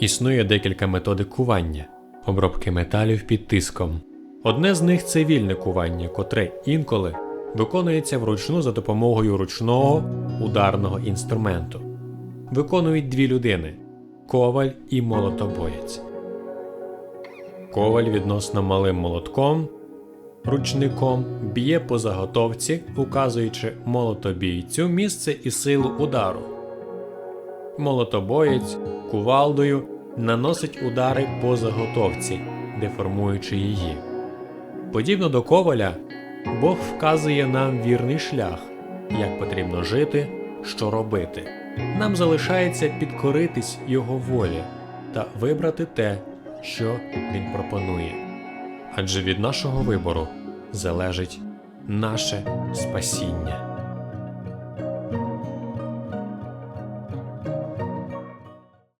Існує декілька методик кування, обробки металів під тиском. Одне з них це вільне кування, котре інколи виконується вручну за допомогою ручного ударного інструменту. Виконують дві людини коваль і молотобоєць. Коваль відносно малим молотком, ручником б'є по заготовці, указуючи молотобійцю місце і силу удару. Молотобоєць кувалдою наносить удари по заготовці, деформуючи її. Подібно до коваля, Бог вказує нам вірний шлях, як потрібно жити, що робити. Нам залишається підкоритись Його волі та вибрати те, що Він пропонує. Адже від нашого вибору залежить наше спасіння.